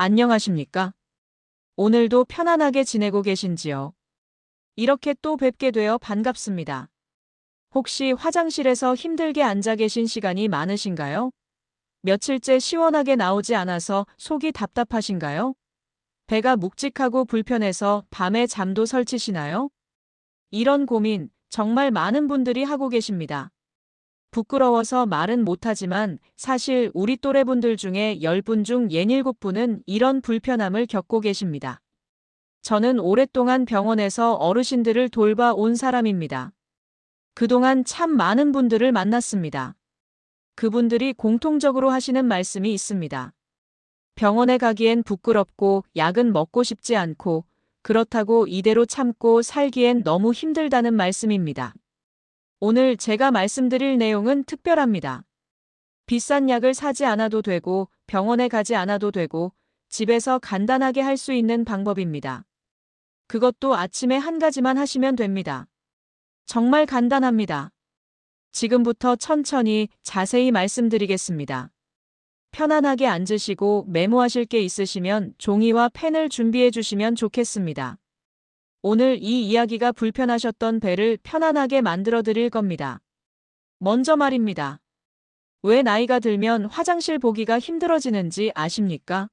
안녕하십니까? 오늘도 편안하게 지내고 계신지요? 이렇게 또 뵙게 되어 반갑습니다. 혹시 화장실에서 힘들게 앉아 계신 시간이 많으신가요? 며칠째 시원하게 나오지 않아서 속이 답답하신가요? 배가 묵직하고 불편해서 밤에 잠도 설치시나요? 이런 고민 정말 많은 분들이 하고 계십니다. 부끄러워서 말은 못하지만 사실 우리 또래분들 중에 10분 중 67분은 이런 불편함을 겪고 계십니다. 저는 오랫동안 병원에서 어르신들을 돌봐 온 사람입니다. 그동안 참 많은 분들을 만났습니다. 그분들이 공통적으로 하시는 말씀이 있습니다. 병원에 가기엔 부끄럽고 약은 먹고 싶지 않고 그렇다고 이대로 참고 살기엔 너무 힘들다는 말씀입니다. 오늘 제가 말씀드릴 내용은 특별합니다. 비싼 약을 사지 않아도 되고 병원에 가지 않아도 되고 집에서 간단하게 할 수 있는 방법입니다. 그것도 아침에 한 가지만 하시면 됩니다. 정말 간단합니다. 지금부터 천천히 자세히 말씀드리겠습니다. 편안하게 앉으시고 메모하실 게 있으시면 종이와 펜을 준비해 주시면 좋겠습니다. 오늘 이 이야기가 불편하셨던 배를 편안하게 만들어 드릴 겁니다. 먼저 말입니다. 왜 나이가 들면 화장실 보기가 힘들어지는지 아십니까?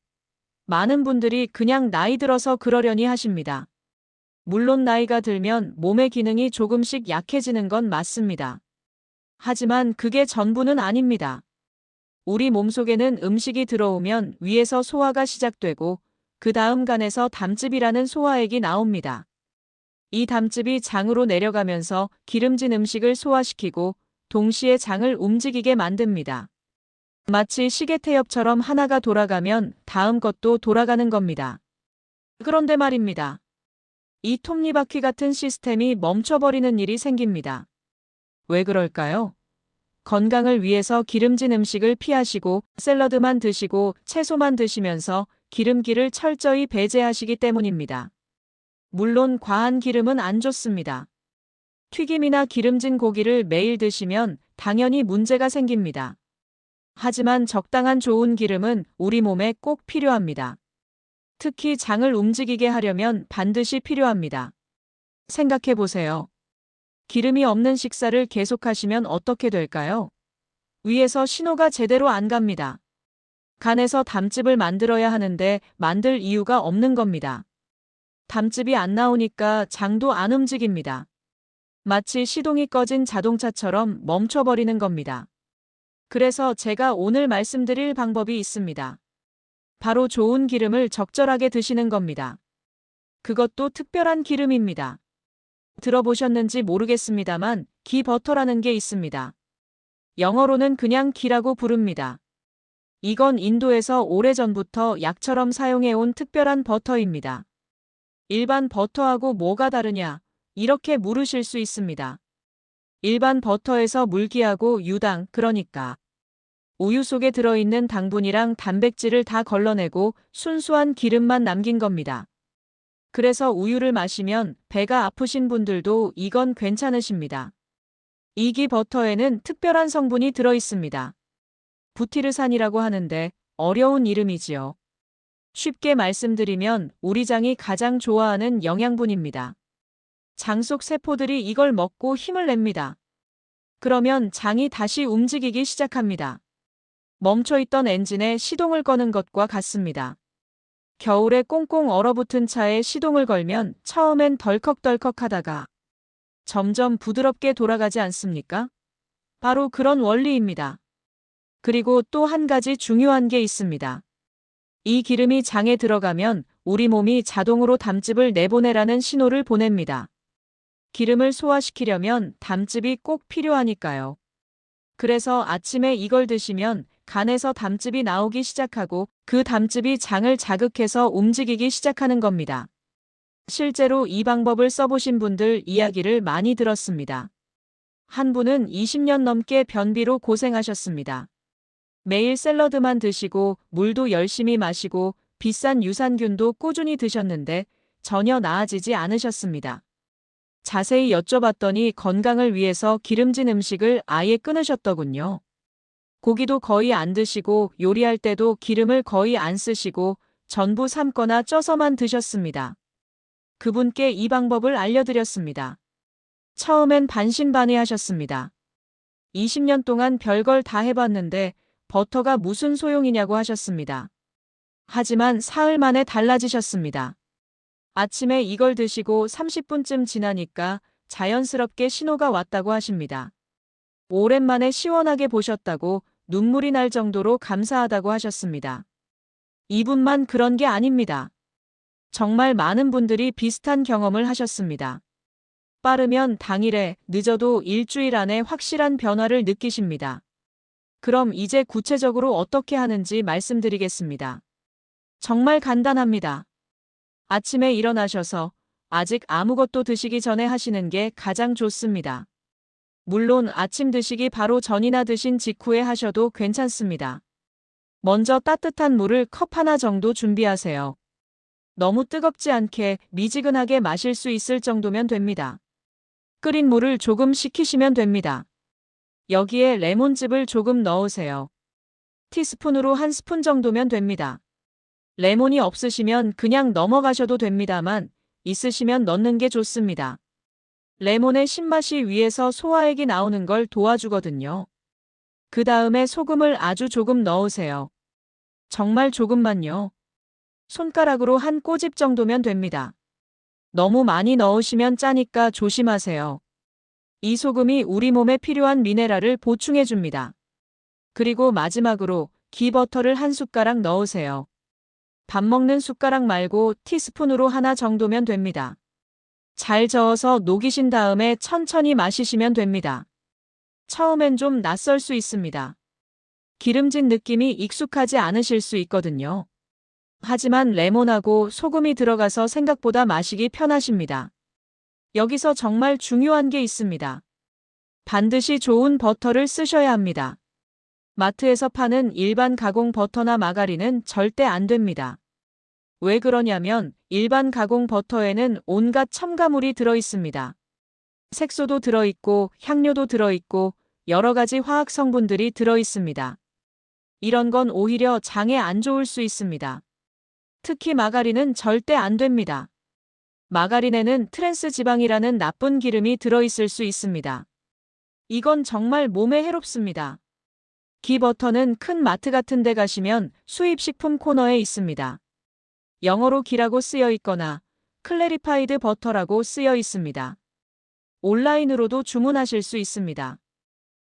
많은 분들이 그냥 나이 들어서 그러려니 하십니다. 물론 나이가 들면 몸의 기능이 조금씩 약해지는 건 맞습니다. 하지만 그게 전부는 아닙니다. 우리 몸속에는 음식이 들어오면 위에서 소화가 시작되고 그 다음 간에서 담즙이라는 소화액이 나옵니다. 이 담즙이 장으로 내려가면서 기름진 음식을 소화시키고 동시에 장을 움직이게 만듭니다. 마치 시계 태엽처럼 하나가 돌아가면 다음 것도 돌아가는 겁니다. 그런데 말입니다. 이 톱니바퀴 같은 시스템이 멈춰버리는 일이 생깁니다. 왜 그럴까요? 건강을 위해서 기름진 음식을 피하시고 샐러드만 드시고 채소만 드시면서 기름기를 철저히 배제하시기 때문입니다. 물론 과한 기름은 안 좋습니다. 튀김이나 기름진 고기를 매일 드시면 당연히 문제가 생깁니다. 하지만 적당한 좋은 기름은 우리 몸에 꼭 필요합니다. 특히 장을 움직이게 하려면 반드시 필요합니다. 생각해 보세요. 기름이 없는 식사를 계속하시면 어떻게 될까요? 위에서 신호가 제대로 안 갑니다. 간에서 담즙을 만들어야 하는데 만들 이유가 없는 겁니다. 담즙이 안 나오니까 장도 안 움직입니다. 마치 시동이 꺼진 자동차처럼 멈춰버리는 겁니다. 그래서 제가 오늘 말씀드릴 방법이 있습니다. 바로 좋은 기름을 적절하게 드시는 겁니다. 그것도 특별한 기름입니다. 들어보셨는지 모르겠습니다만 기 버터라는 게 있습니다. 영어로는 그냥 기라고 부릅니다. 이건 인도에서 오래전부터 약처럼 사용해온 특별한 버터입니다. 일반 버터하고 뭐가 다르냐? 이렇게 물으실 수 있습니다. 일반 버터에서 물기하고 유당, 그러니까 우유 속에 들어있는 당분이랑 단백질을 다 걸러내고 순수한 기름만 남긴 겁니다. 그래서 우유를 마시면 배가 아프신 분들도 이건 괜찮으십니다. 이기 버터에는 특별한 성분이 들어 있습니다. 부티르산이라고 하는데 어려운 이름이지요. 쉽게 말씀드리면 우리 장이 가장 좋아하는 영양분입니다. 장 속 세포들이 이걸 먹고 힘을 냅니다. 그러면 장이 다시 움직이기 시작합니다. 멈춰있던 엔진에 시동을 거는 것과 같습니다. 겨울에 꽁꽁 얼어붙은 차에 시동을 걸면 처음엔 덜컥덜컥 하다가 점점 부드럽게 돌아가지 않습니까? 바로 그런 원리입니다. 그리고 또 한 가지 중요한 게 있습니다. 이 기름이 장에 들어가면 우리 몸이 자동으로 담즙을 내보내라는 신호를 보냅니다. 기름을 소화시키려면 담즙이 꼭 필요하니까요. 그래서 아침에 이걸 드시면 간에서 담즙이 나오기 시작하고 그 담즙이 장을 자극해서 움직이기 시작하는 겁니다. 실제로 이 방법을 써보신 분들 이야기를 많이 들었습니다. 한 분은 20년 넘게 변비로 고생하셨습니다. 매일 샐러드만 드시고 물도 열심히 마시고 비싼 유산균도 꾸준히 드셨는데 전혀 나아지지 않으셨습니다. 자세히 여쭤봤더니 건강을 위해서 기름진 음식을 아예 끊으셨더군요. 고기도 거의 안 드시고 요리할 때도 기름을 거의 안 쓰시고 전부 삶거나 쪄서만 드셨습니다. 그분께 이 방법을 알려드렸습니다. 처음엔 반신반의하셨습니다. 20년 동안 별걸 다 해봤는데 버터가 무슨 소용이냐고 하셨습니다. 하지만 사흘 만에 달라지셨습니다. 아침에 이걸 드시고 30분쯤 지나니까 자연스럽게 신호가 왔다고 하십니다. 오랜만에 시원하게 보셨다고 눈물이 날 정도로 감사하다고 하셨습니다. 이분만 그런 게 아닙니다. 정말 많은 분들이 비슷한 경험을 하셨습니다. 빠르면 당일에, 늦어도 일주일 안에 확실한 변화를 느끼십니다. 그럼 이제 구체적으로 어떻게 하는지 말씀드리겠습니다. 정말 간단합니다. 아침에 일어나셔서 아직 아무것도 드시기 전에 하시는 게 가장 좋습니다. 물론 아침 드시기 바로 전이나 드신 직후에 하셔도 괜찮습니다. 먼저 따뜻한 물을 컵 하나 정도 준비하세요. 너무 뜨겁지 않게 미지근하게 마실 수 있을 정도면 됩니다. 끓인 물을 조금 식히시면 됩니다. 여기에 레몬즙을 조금 넣으세요. 티스푼으로 한 스푼 정도면 됩니다. 레몬이 없으시면 그냥 넘어가셔도 됩니다만 있으시면 넣는 게 좋습니다. 레몬의 신맛이 위에서 소화액이 나오는 걸 도와주거든요. 그 다음에 소금을 아주 조금 넣으세요. 정말 조금만요. 손가락으로 한 꼬집 정도면 됩니다. 너무 많이 넣으시면 짜니까 조심하세요. 이 소금이 우리 몸에 필요한 미네랄을 보충해 줍니다. 그리고 마지막으로 기버터를 한 숟가락 넣으세요. 밥 먹는 숟가락 말고 티스푼으로 하나 정도면 됩니다. 잘 저어서 녹이신 다음에 천천히 마시시면 됩니다. 처음엔 좀 낯설 수 있습니다. 기름진 느낌이 익숙하지 않으실 수 있거든요. 하지만 레몬하고 소금이 들어가서 생각보다 마시기 편하십니다. 여기서 정말 중요한 게 있습니다. 반드시 좋은 버터를 쓰셔야 합니다. 마트에서 파는 일반 가공 버터나 마가린은 절대 안 됩니다. 왜 그러냐면 일반 가공 버터에는 온갖 첨가물이 들어 있습니다. 색소도 들어 있고 향료도 들어 있고 여러 가지 화학 성분들이 들어 있습니다. 이런 건 오히려 장에 안 좋을 수 있습니다. 특히 마가린은 절대 안 됩니다. 마가린에는 트랜스 지방이라는 나쁜 기름이 들어있을 수 있습니다. 이건 정말 몸에 해롭습니다. 기버터는 큰 마트 같은 데 가시면 수입식품 코너에 있습니다. 영어로 기라고 쓰여 있거나 클래리파이드 버터라고 쓰여 있습니다. 온라인으로도 주문하실 수 있습니다.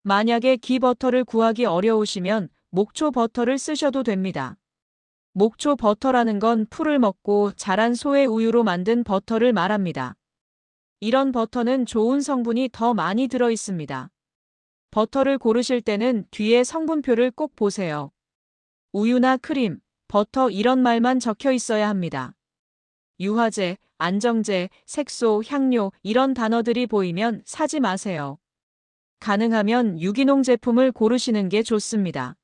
만약에 기 버터를 구하기 어려우시면 목초 버터를 쓰셔도 됩니다. 목초 버터라는 건 풀을 먹고 자란 소의 우유로 만든 버터를 말합니다. 이런 버터는 좋은 성분이 더 많이 들어 있습니다. 버터를 고르실 때는 뒤에 성분표를 꼭 보세요. 우유나 크림, 버터 이런 말만 적혀 있어야 합니다. 유화제, 안정제, 색소, 향료 이런 단어들이 보이면 사지 마세요. 가능하면 유기농 제품을 고르시는 게 좋습니다.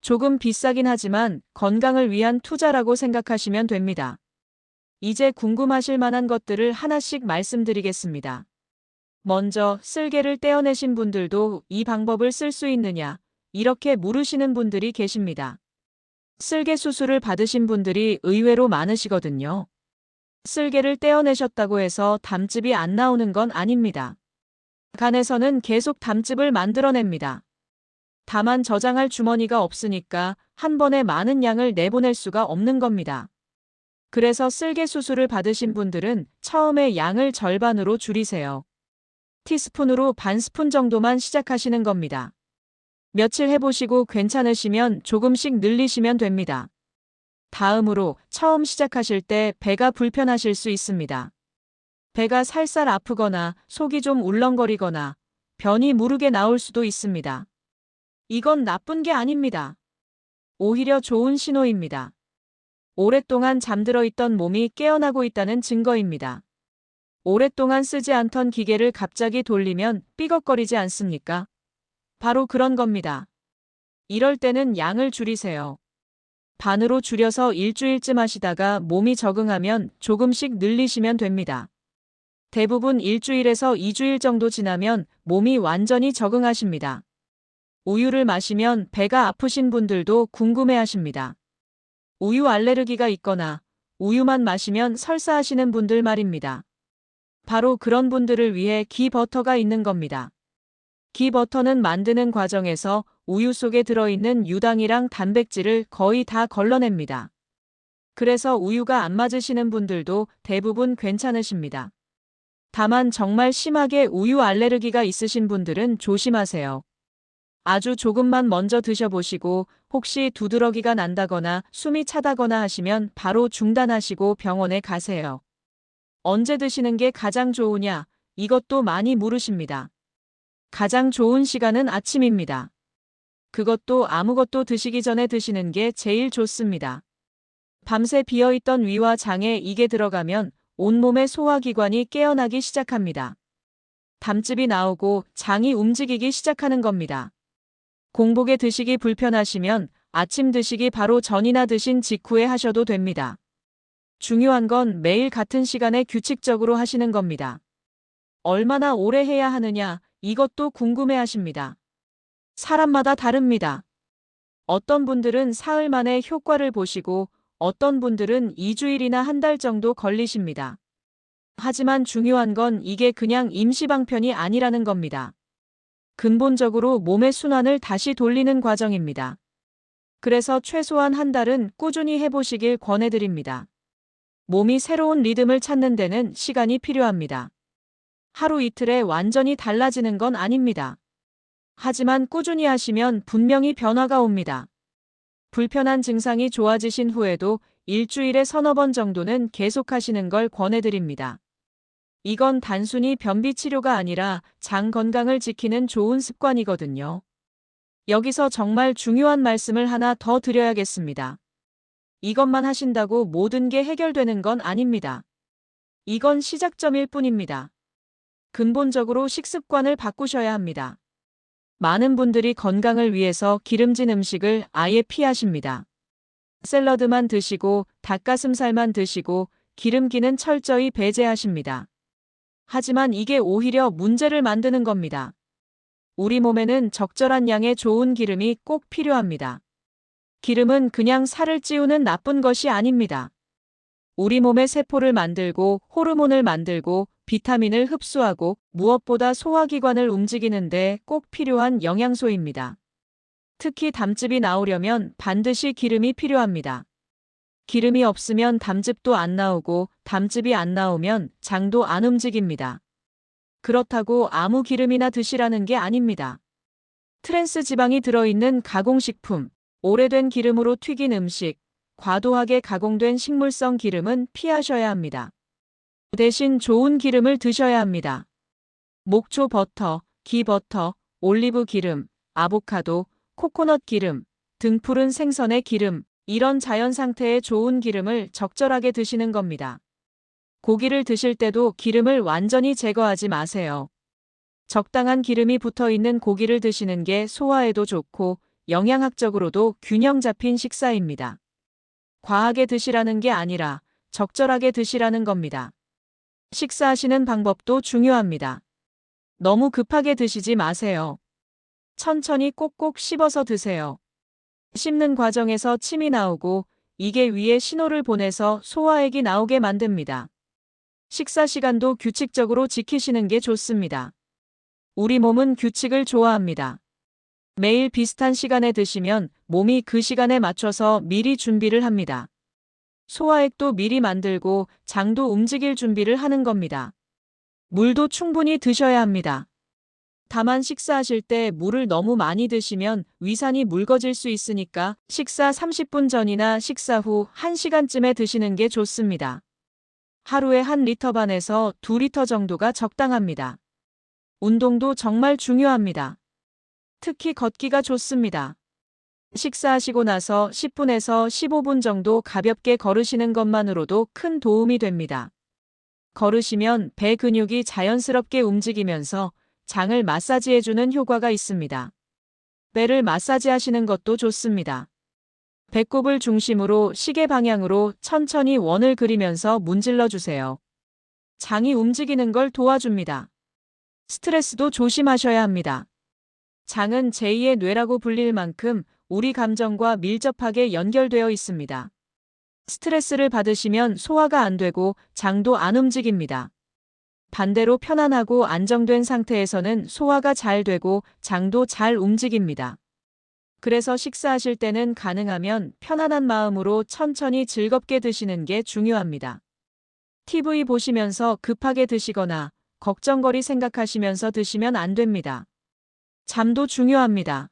조금 비싸긴 하지만 건강을 위한 투자라고 생각하시면 됩니다. 이제 궁금하실 만한 것들을 하나씩 말씀드리겠습니다. 먼저 쓸개를 떼어내신 분들도 이 방법을 쓸 수 있느냐 이렇게 물으시는 분들이 계십니다. 쓸개 수술을 받으신 분들이 의외로 많으시거든요. 쓸개를 떼어내셨다고 해서 담즙이 안 나오는 건 아닙니다. 간에서는 계속 담즙을 만들어냅니다. 다만 저장할 주머니가 없으니까 한 번에 많은 양을 내보낼 수가 없는 겁니다. 그래서 쓸개 수술을 받으신 분들은 처음에 양을 절반으로 줄이세요. 티스푼으로 반 스푼 정도만 시작하시는 겁니다. 며칠 해보시고 괜찮으시면 조금씩 늘리시면 됩니다. 다음으로 처음 시작하실 때 배가 불편하실 수 있습니다. 배가 살살 아프거나 속이 좀 울렁거리거나 변이 무르게 나올 수도 있습니다. 이건 나쁜 게 아닙니다. 오히려 좋은 신호입니다. 오랫동안 잠들어 있던 몸이 깨어나고 있다는 증거입니다. 오랫동안 쓰지 않던 기계를 갑자기 돌리면 삐걱거리지 않습니까? 바로 그런 겁니다. 이럴 때는 양을 줄이세요. 반으로 줄여서 일주일쯤 하시다가 몸이 적응하면 조금씩 늘리시면 됩니다. 대부분 일주일에서 2주일 정도 지나면 몸이 완전히 적응하십니다. 우유를 마시면 배가 아프신 분들도 궁금해 하십니다. 우유 알레르기가 있거나 우유만 마시면 설사하시는 분들 말입니다. 바로 그런 분들을 위해 기 버터가 있는 겁니다. 기 버터는 만드는 과정에서 우유 속에 들어있는 유당이랑 단백질을 거의 다 걸러냅니다. 그래서 우유가 안 맞으시는 분들도 대부분 괜찮으십니다. 다만 정말 심하게 우유 알레르기가 있으신 분들은 조심하세요. 아주 조금만 먼저 드셔보시고 혹시 두드러기가 난다거나 숨이 차다거나 하시면 바로 중단하시고 병원에 가세요. 언제 드시는 게 가장 좋으냐? 이것도 많이 물으십니다. 가장 좋은 시간은 아침입니다. 그것도 아무것도 드시기 전에 드시는 게 제일 좋습니다. 밤새 비어있던 위와 장에 이게 들어가면 온몸의 소화기관이 깨어나기 시작합니다. 담즙이 나오고 장이 움직이기 시작하는 겁니다. 공복에 드시기 불편하시면 아침 드시기 바로 전이나 드신 직후에 하셔도 됩니다. 중요한 건 매일 같은 시간에 규칙적으로 하시는 겁니다. 얼마나 오래 해야 하느냐, 이것도 궁금해 하십니다. 사람마다 다릅니다. 어떤 분들은 사흘 만에 효과를 보시고 어떤 분들은 2주일이나 한 달 정도 걸리십니다. 하지만 중요한 건 이게 그냥 임시방편이 아니라는 겁니다. 근본적으로 몸의 순환을 다시 돌리는 과정입니다. 그래서 최소한 한 달은 꾸준히 해보시길 권해드립니다. 몸이 새로운 리듬을 찾는 데는 시간이 필요합니다. 하루 이틀에 완전히 달라지는 건 아닙니다. 하지만 꾸준히 하시면 분명히 변화가 옵니다. 불편한 증상이 좋아지신 후에도 일주일에 서너 번 정도는 계속하시는 걸 권해드립니다. 이건 단순히 변비 치료가 아니라 장 건강을 지키는 좋은 습관이거든요. 여기서 정말 중요한 말씀을 하나 더 드려야겠습니다. 이것만 하신다고 모든 게 해결되는 건 아닙니다. 이건 시작점일 뿐입니다. 근본적으로 식습관을 바꾸셔야 합니다. 많은 분들이 건강을 위해서 기름진 음식을 아예 피하십니다. 샐러드만 드시고 닭가슴살만 드시고 기름기는 철저히 배제하십니다. 하지만 이게 오히려 문제를 만드는 겁니다. 우리 몸에는 적절한 양의 좋은 기름이 꼭 필요합니다. 기름은 그냥 살을 찌우는 나쁜 것이 아닙니다. 우리 몸의 세포를 만들고 호르몬을 만들고 비타민을 흡수하고 무엇보다 소화기관을 움직이는데 꼭 필요한 영양소입니다. 특히 담즙이 나오려면 반드시 기름이 필요합니다. 기름이 없으면 담즙도 안 나오고 담즙이 안 나오면 장도 안 움직입니다. 그렇다고 아무 기름이나 드시라는 게 아닙니다. 트랜스 지방이 들어있는 가공식품, 오래된 기름으로 튀긴 음식, 과도하게 가공된 식물성 기름은 피하셔야 합니다. 대신 좋은 기름을 드셔야 합니다. 목초 버터, 기 버터, 올리브 기름, 아보카도, 코코넛 기름, 등 푸른 생선의 기름, 이런 자연 상태의 좋은 기름을 적절하게 드시는 겁니다. 고기를 드실 때도 기름을 완전히 제거하지 마세요. 적당한 기름이 붙어 있는 고기를 드시는 게 소화에도 좋고 영양학적으로도 균형 잡힌 식사입니다. 과하게 드시라는 게 아니라 적절하게 드시라는 겁니다. 식사하시는 방법도 중요합니다. 너무 급하게 드시지 마세요. 천천히 꼭꼭 씹어서 드세요. 씹는 과정에서 침이 나오고 이게 위에 신호를 보내서 소화액이 나오게 만듭니다. 식사 시간도 규칙적으로 지키시는 게 좋습니다. 우리 몸은 규칙을 좋아합니다. 매일 비슷한 시간에 드시면 몸이 그 시간에 맞춰서 미리 준비를 합니다. 소화액도 미리 만들고 장도 움직일 준비를 하는 겁니다. 물도 충분히 드셔야 합니다. 다만 식사하실 때 물을 너무 많이 드시면 위산이 묽어질 수 있으니까 식사 30분 전이나 식사 후 1시간쯤에 드시는 게 좋습니다. 하루에 1리터 반에서 2리터 정도가 적당합니다. 운동도 정말 중요합니다. 특히 걷기가 좋습니다. 식사하시고 나서 10분에서 15분 정도 가볍게 걸으시는 것만으로도 큰 도움이 됩니다. 걸으시면 배 근육이 자연스럽게 움직이면서 장을 마사지해주는 효과가 있습니다. 배를 마사지하시는 것도 좋습니다. 배꼽을 중심으로 시계 방향으로 천천히 원을 그리면서 문질러 주세요. 장이 움직이는 걸 도와줍니다. 스트레스도 조심하셔야 합니다. 장은 제2의 뇌라고 불릴 만큼 우리 감정과 밀접하게 연결되어 있습니다. 스트레스를 받으시면 소화가 안 되고 장도 안 움직입니다. 반대로 편안하고 안정된 상태에서는 소화가 잘 되고 장도 잘 움직입니다. 그래서 식사하실 때는 가능하면 편안한 마음으로 천천히 즐겁게 드시는 게 중요합니다. TV 보시면서 급하게 드시거나 걱정거리 생각하시면서 드시면 안 됩니다. 잠도 중요합니다.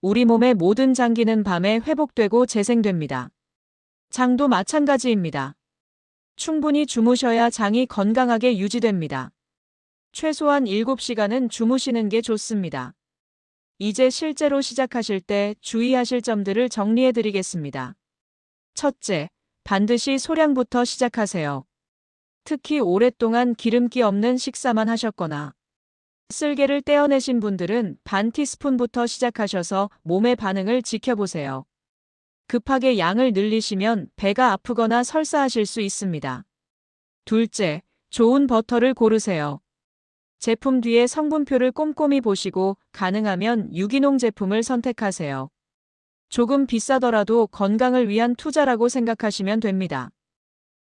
우리 몸의 모든 장기는 밤에 회복되고 재생됩니다. 장도 마찬가지입니다. 충분히 주무셔야 장이 건강하게 유지됩니다. 최소한 7시간은 주무시는 게 좋습니다. 이제 실제로 시작하실 때 주의하실 점들을 정리해 드리겠습니다. 첫째, 반드시 소량부터 시작하세요. 특히 오랫동안 기름기 없는 식사만 하셨거나 쓸개를 떼어내신 분들은 반 티스푼부터 시작하셔서 몸의 반응을 지켜보세요. 급하게 양을 늘리시면 배가 아프거나 설사하실 수 있습니다. 둘째, 좋은 버터를 고르세요. 제품 뒤에 성분표를 꼼꼼히 보시고 가능하면 유기농 제품을 선택하세요. 조금 비싸더라도 건강을 위한 투자라고 생각하시면 됩니다.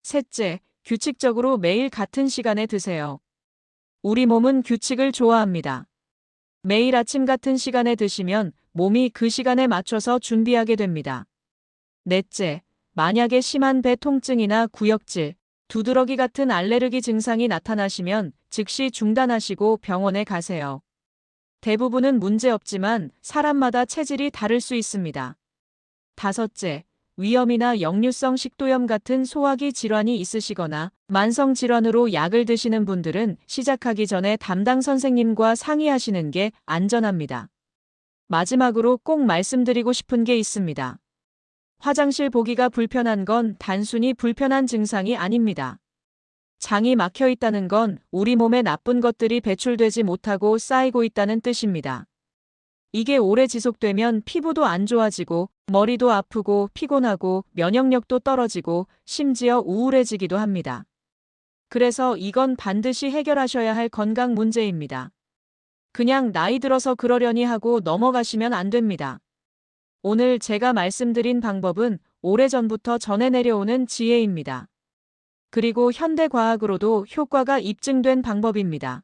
셋째, 규칙적으로 매일 같은 시간에 드세요. 우리 몸은 규칙을 좋아합니다. 매일 아침 같은 시간에 드시면 몸이 그 시간에 맞춰서 준비하게 됩니다. 넷째, 만약에 심한 배 통증이나 구역질, 두드러기 같은 알레르기 증상이 나타나시면 즉시 중단하시고 병원에 가세요. 대부분은 문제없지만 사람마다 체질이 다를 수 있습니다. 다섯째, 위염이나 역류성 식도염 같은 소화기 질환이 있으시거나 만성 질환으로 약을 드시는 분들은 시작하기 전에 담당 선생님과 상의하시는 게 안전합니다. 마지막으로 꼭 말씀드리고 싶은 게 있습니다. 화장실 보기가 불편한 건 단순히 불편한 증상이 아닙니다. 장이 막혀 있다는 건 우리 몸에 나쁜 것들이 배출되지 못하고 쌓이고 있다는 뜻입니다. 이게 오래 지속되면 피부도 안 좋아지고 머리도 아프고 피곤하고 면역력도 떨어지고 심지어 우울해지기도 합니다. 그래서 이건 반드시 해결하셔야 할 건강 문제입니다. 그냥 나이 들어서 그러려니 하고 넘어가시면 안 됩니다. 오늘 제가 말씀드린 방법은 오래전부터 전해 내려오는 지혜입니다. 그리고 현대과학으로도 효과가 입증된 방법입니다.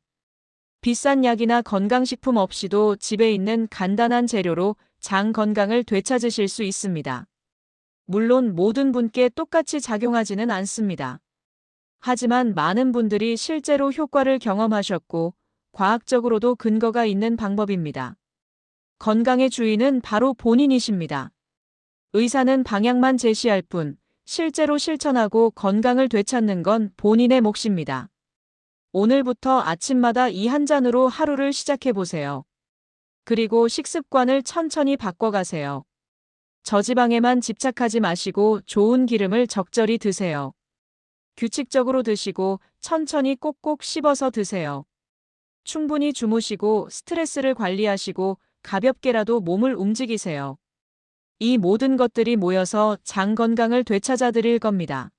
비싼 약이나 건강식품 없이도 집에 있는 간단한 재료로 장 건강을 되찾으실 수 있습니다. 물론 모든 분께 똑같이 작용하지는 않습니다. 하지만 많은 분들이 실제로 효과를 경험하셨고 과학적으로도 근거가 있는 방법입니다. 건강의 주인은 바로 본인이십니다. 의사는 방향만 제시할 뿐 실제로 실천하고 건강을 되찾는 건 본인의 몫입니다. 오늘부터 아침마다 이 한 잔으로 하루를 시작해 보세요. 그리고 식습관을 천천히 바꿔가세요. 저지방에만 집착하지 마시고 좋은 기름을 적절히 드세요. 규칙적으로 드시고 천천히 꼭꼭 씹어서 드세요. 충분히 주무시고 스트레스를 관리하시고 가볍게라도 몸을 움직이세요. 이 모든 것들이 모여서 장 건강을 되찾아 드릴 겁니다.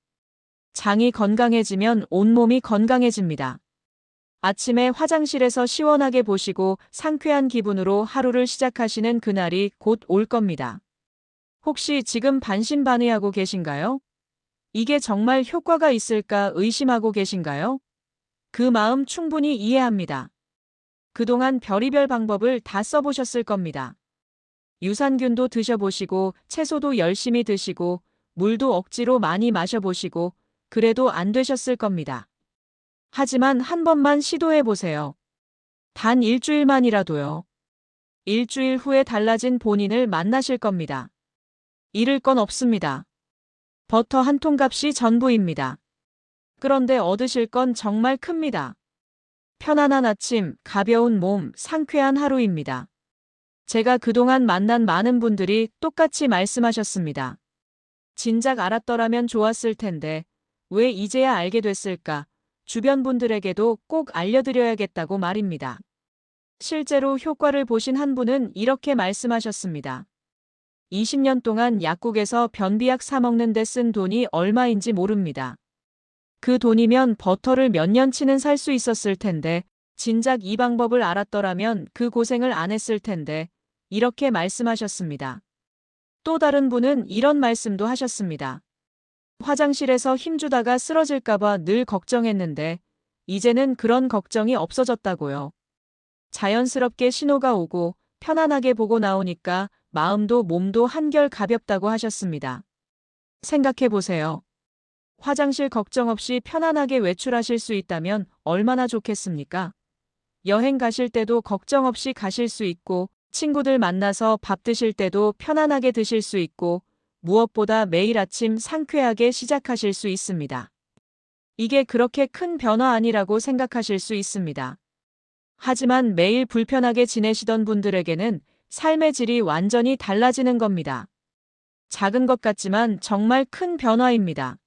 장이 건강해지면 온몸이 건강해집니다. 아침에 화장실에서 시원하게 보시고 상쾌한 기분으로 하루를 시작하시는 그날이 곧 올 겁니다. 혹시 지금 반신반의하고 계신가요? 이게 정말 효과가 있을까 의심하고 계신가요? 그 마음 충분히 이해합니다. 그동안 별의별 방법을 다 써보셨을 겁니다. 유산균도 드셔보시고 채소도 열심히 드시고 물도 억지로 많이 마셔보시고 그래도 안 되셨을 겁니다. 하지만 한 번만 시도해 보세요. 단 일주일만이라도요. 일주일 후에 달라진 본인을 만나실 겁니다. 잃을 건 없습니다. 버터 한 통 값이 전부입니다. 그런데 얻으실 건 정말 큽니다. 편안한 아침, 가벼운 몸, 상쾌한 하루입니다. 제가 그동안 만난 많은 분들이 똑같이 말씀하셨습니다. 진작 알았더라면 좋았을 텐데, 왜 이제야 알게 됐을까? 주변 분들에게도 꼭 알려드려야겠다고 말입니다. 실제로 효과를 보신 한 분은 이렇게 말씀하셨습니다. 20년 동안 약국에서 변비약 사먹는 데 쓴 돈이 얼마인지 모릅니다. 그 돈이면 버터를 몇 년치는 살 수 있었을 텐데, 진작 이 방법을 알았더라면 그 고생을 안 했을 텐데, 이렇게 말씀하셨습니다. 또 다른 분은 이런 말씀도 하셨습니다. 화장실에서 힘주다가 쓰러질까봐 늘 걱정했는데, 이제는 그런 걱정이 없어졌다고요. 자연스럽게 신호가 오고 편안하게 보고 나오니까 마음도 몸도 한결 가볍다고 하셨습니다. 생각해 보세요. 화장실 걱정 없이 편안하게 외출하실 수 있다면 얼마나 좋겠습니까? 여행 가실 때도 걱정 없이 가실 수 있고, 친구들 만나서 밥 드실 때도 편안하게 드실 수 있고, 무엇보다 매일 아침 상쾌하게 시작하실 수 있습니다. 이게 그렇게 큰 변화 아니라고 생각하실 수 있습니다. 하지만 매일 불편하게 지내시던 분들에게는 삶의 질이 완전히 달라지는 겁니다. 작은 것 같지만 정말 큰 변화입니다.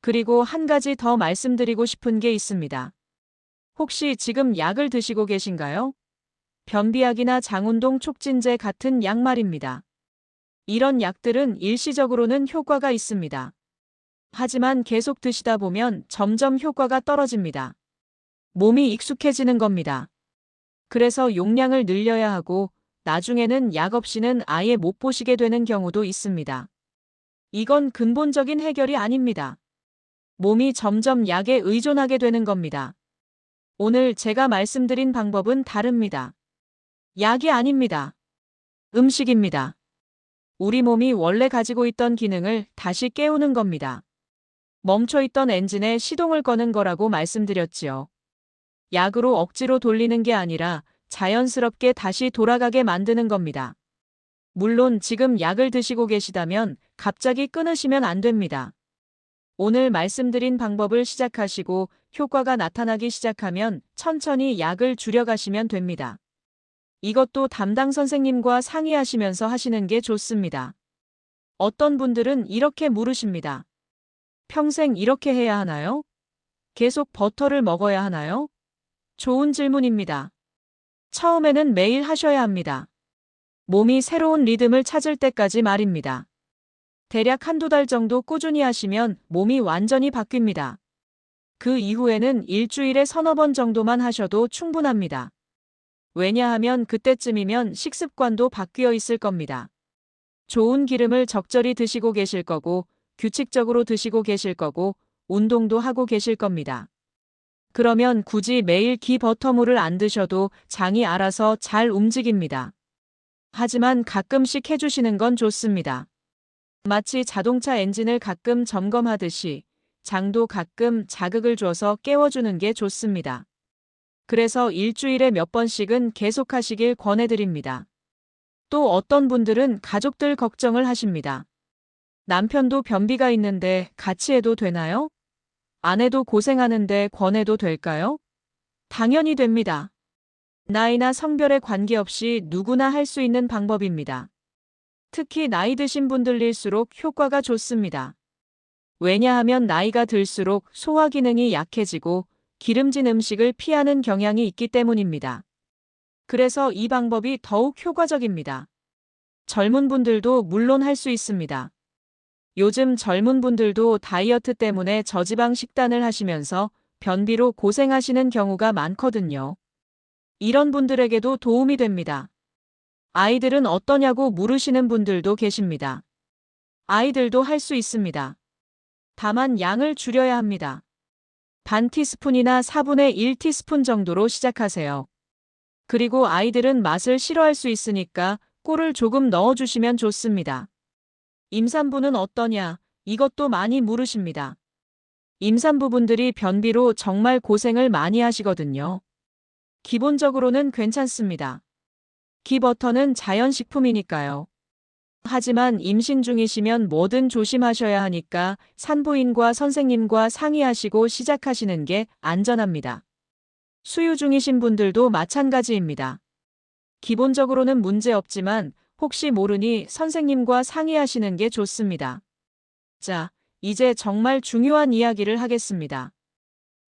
그리고 한 가지 더 말씀드리고 싶은 게 있습니다. 혹시 지금 약을 드시고 계신가요? 변비약이나 장운동 촉진제 같은 약 말입니다. 이런 약들은 일시적으로는 효과가 있습니다. 하지만 계속 드시다 보면 점점 효과가 떨어집니다. 몸이 익숙해지는 겁니다. 그래서 용량을 늘려야 하고 나중에는 약 없이는 아예 못 보시게 되는 경우도 있습니다. 이건 근본적인 해결이 아닙니다. 몸이 점점 약에 의존하게 되는 겁니다. 오늘 제가 말씀드린 방법은 다릅니다. 약이 아닙니다. 음식입니다. 우리 몸이 원래 가지고 있던 기능을 다시 깨우는 겁니다. 멈춰있던 엔진에 시동을 거는 거라고 말씀드렸지요. 약으로 억지로 돌리는 게 아니라 자연스럽게 다시 돌아가게 만드는 겁니다. 물론 지금 약을 드시고 계시다면 갑자기 끊으시면 안 됩니다. 오늘 말씀드린 방법을 시작하시고 효과가 나타나기 시작하면 천천히 약을 줄여가시면 됩니다. 이것도 담당 선생님과 상의하시면서 하시는 게 좋습니다. 어떤 분들은 이렇게 물으십니다. 평생 이렇게 해야 하나요? 계속 버터를 먹어야 하나요? 좋은 질문입니다. 처음에는 매일 하셔야 합니다. 몸이 새로운 리듬을 찾을 때까지 말입니다. 대략 한두 달 정도 꾸준히 하시면 몸이 완전히 바뀝니다. 그 이후에는 일주일에 서너 번 정도만 하셔도 충분합니다. 왜냐하면 그때쯤이면 식습관도 바뀌어 있을 겁니다. 좋은 기름을 적절히 드시고 계실 거고, 규칙적으로 드시고 계실 거고, 운동도 하고 계실 겁니다. 그러면 굳이 매일 기 버터물을 안 드셔도 장이 알아서 잘 움직입니다. 하지만 가끔씩 해주시는 건 좋습니다. 마치 자동차 엔진을 가끔 점검하듯이 장도 가끔 자극을 줘서 깨워주는 게 좋습니다. 그래서 일주일에 몇 번씩은 계속하시길 권해드립니다. 또 어떤 분들은 가족들 걱정을 하십니다. 남편도 변비가 있는데 같이 해도 되나요? 아내도 고생하는데 권해도 될까요? 당연히 됩니다. 나이나 성별에 관계없이 누구나 할 수 있는 방법입니다. 특히 나이 드신 분들일수록 효과가 좋습니다. 왜냐하면 나이가 들수록 소화 기능이 약해지고 기름진 음식을 피하는 경향이 있기 때문입니다. 그래서 이 방법이 더욱 효과적입니다. 젊은 분들도 물론 할 수 있습니다. 요즘 젊은 분들도 다이어트 때문에 저지방 식단을 하시면서 변비로 고생하시는 경우가 많거든요. 이런 분들에게도 도움이 됩니다. 아이들은 어떠냐고 물으시는 분들도 계십니다. 아이들도 할 수 있습니다. 다만 양을 줄여야 합니다. 반 티스푼이나 4분의 1 티스푼 정도로 시작하세요. 그리고 아이들은 맛을 싫어할 수 있으니까 꿀을 조금 넣어주시면 좋습니다. 임산부는 어떠냐? 이것도 많이 물으십니다. 임산부분들이 변비로 정말 고생을 많이 하시거든요. 기본적으로는 괜찮습니다. 기버터는 자연식품이니까요. 하지만 임신 중이시면 뭐든 조심하셔야 하니까 산부인과 선생님과 상의하시고 시작하시는 게 안전합니다. 수유 중이신 분들도 마찬가지입니다. 기본적으로는 문제 없지만 혹시 모르니 선생님과 상의하시는 게 좋습니다. 자, 이제 정말 중요한 이야기를 하겠습니다.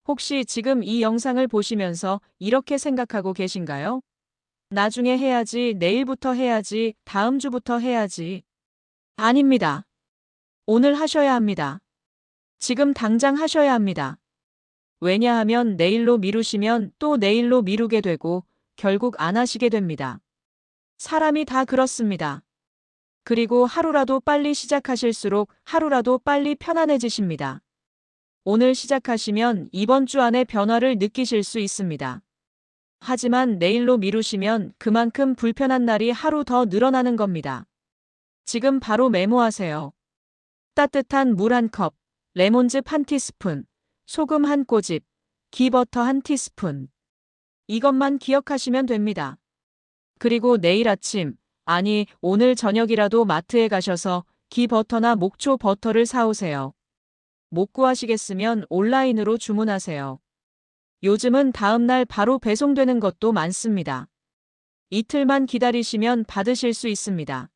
혹시 지금 이 영상을 보시면서 이렇게 생각하고 계신가요? 나중에 해야지, 내일부터 해야지, 다음 주부터 해야지. 아닙니다. 오늘 하셔야 합니다. 지금 당장 하셔야 합니다. 왜냐하면 내일로 미루시면 또 내일로 미루게 되고 결국 안 하시게 됩니다. 사람이 다 그렇습니다. 그리고 하루라도 빨리 시작하실수록 하루라도 빨리 편안해지십니다. 오늘 시작하시면 이번 주 안에 변화를 느끼실 수 있습니다. 하지만 내일로 미루시면 그만큼 불편한 날이 하루 더 늘어나는 겁니다. 지금 바로 메모하세요. 따뜻한 물 한 컵, 레몬즙 한 티스푼, 소금 한 꼬집, 기버터 한 티스푼. 이것만 기억하시면 됩니다. 그리고 내일 아침, 아니 오늘 저녁이라도 마트에 가셔서 기버터나 목초 버터를 사오세요. 못 구하시겠으면 온라인으로 주문하세요. 요즘은 다음날 바로 배송되는 것도 많습니다. 이틀만 기다리시면 받으실 수 있습니다.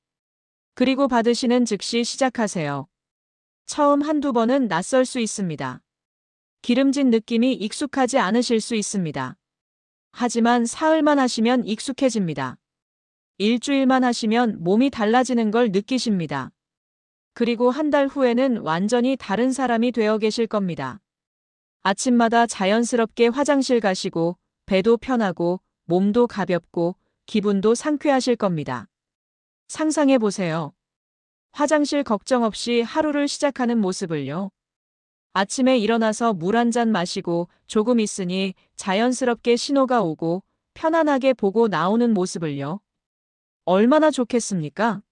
그리고 받으시는 즉시 시작하세요. 처음 한두 번은 낯설 수 있습니다. 기름진 느낌이 익숙하지 않으실 수 있습니다. 하지만 사흘만 하시면 익숙해집니다. 일주일만 하시면 몸이 달라지는 걸 느끼십니다. 그리고 한 달 후에는 완전히 다른 사람이 되어 계실 겁니다. 아침마다 자연스럽게 화장실 가시고 배도 편하고 몸도 가볍고 기분도 상쾌하실 겁니다. 상상해 보세요. 화장실 걱정 없이 하루를 시작하는 모습을요. 아침에 일어나서 물 한 잔 마시고 조금 있으니 자연스럽게 신호가 오고 편안하게 보고 나오는 모습을요. 얼마나 좋겠습니까?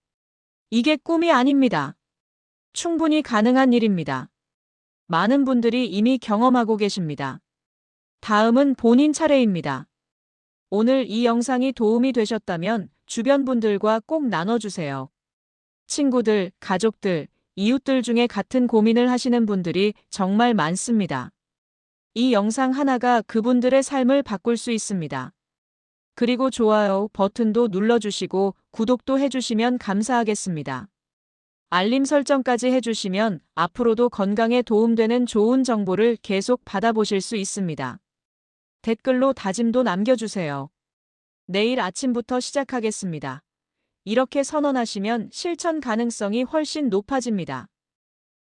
이게 꿈이 아닙니다. 충분히 가능한 일입니다. 많은 분들이 이미 경험하고 계십니다. 다음은 본인 차례입니다. 오늘 이 영상이 도움이 되셨다면 주변 분들과 꼭 나눠주세요. 친구들, 가족들, 이웃들 중에 같은 고민을 하시는 분들이 정말 많습니다. 이 영상 하나가 그분들의 삶을 바꿀 수 있습니다. 그리고 좋아요 버튼도 눌러주시고 구독도 해주시면 감사하겠습니다. 알림 설정까지 해주시면 앞으로도 건강에 도움되는 좋은 정보를 계속 받아보실 수 있습니다. 댓글로 다짐도 남겨주세요. 내일 아침부터 시작하겠습니다. 이렇게 선언하시면 실천 가능성이 훨씬 높아집니다.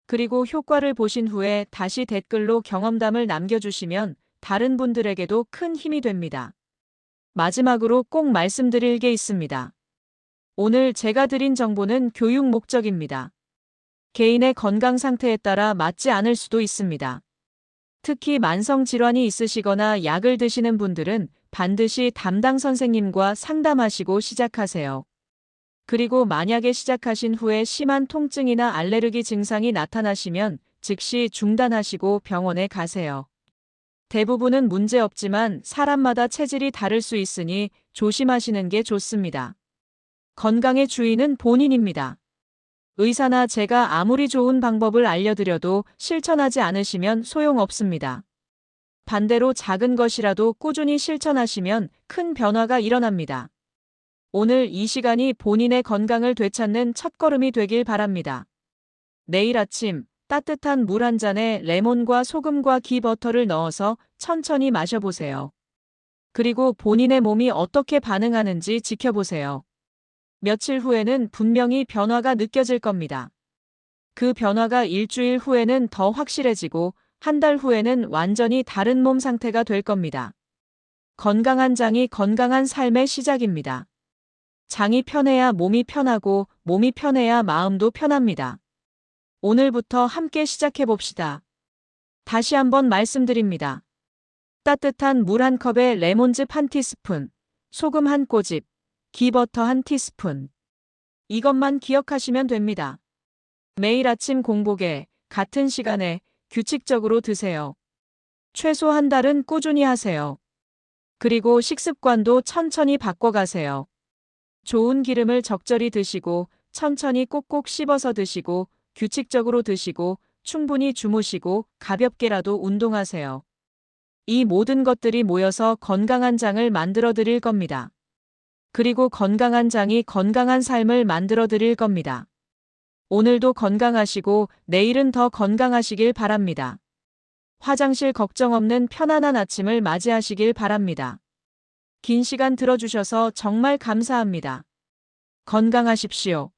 그리고 효과를 보신 후에 다시 댓글로 경험담을 남겨주시면 다른 분들에게도 큰 힘이 됩니다. 마지막으로 꼭 말씀드릴 게 있습니다. 오늘 제가 드린 정보는 교육 목적입니다. 개인의 건강 상태에 따라 맞지 않을 수도 있습니다. 특히 만성 질환이 있으시거나 약을 드시는 분들은 반드시 담당 선생님과 상담하시고 시작하세요. 그리고 만약에 시작하신 후에 심한 통증이나 알레르기 증상이 나타나시면 즉시 중단하시고 병원에 가세요. 대부분은 문제 없지만 사람마다 체질이 다를 수 있으니 조심하시는 게 좋습니다. 건강의 주인은 본인입니다. 의사나 제가 아무리 좋은 방법을 알려드려도 실천하지 않으시면 소용없습니다. 반대로 작은 것이라도 꾸준히 실천하시면 큰 변화가 일어납니다. 오늘 이 시간이 본인의 건강을 되찾는 첫걸음이 되길 바랍니다. 내일 아침 따뜻한 물 한 잔에 레몬과 소금과 기버터를 넣어서 천천히 마셔보세요. 그리고 본인의 몸이 어떻게 반응하는지 지켜보세요. 며칠 후에는 분명히 변화가 느껴질 겁니다. 그 변화가 일주일 후에는 더 확실해지고 한 달 후에는 완전히 다른 몸 상태가 될 겁니다. 건강한 장이 건강한 삶의 시작입니다. 장이 편해야 몸이 편하고 몸이 편해야 마음도 편합니다. 오늘부터 함께 시작해 봅시다. 다시 한번 말씀드립니다. 따뜻한 물 한 컵에 레몬즙 한 티스푼, 소금 한 꼬집, 기버터 한 티스푼. 이것만 기억하시면 됩니다. 매일 아침 공복에 같은 시간에 규칙적으로 드세요. 최소 한 달은 꾸준히 하세요. 그리고 식습관도 천천히 바꿔가세요. 좋은 기름을 적절히 드시고 천천히 꼭꼭 씹어서 드시고 규칙적으로 드시고 충분히 주무시고 가볍게라도 운동하세요. 이 모든 것들이 모여서 건강한 장을 만들어 드릴 겁니다. 그리고 건강한 장이 건강한 삶을 만들어 드릴 겁니다. 오늘도 건강하시고 내일은 더 건강하시길 바랍니다. 화장실 걱정 없는 편안한 아침을 맞이하시길 바랍니다. 긴 시간 들어주셔서 정말 감사합니다. 건강하십시오.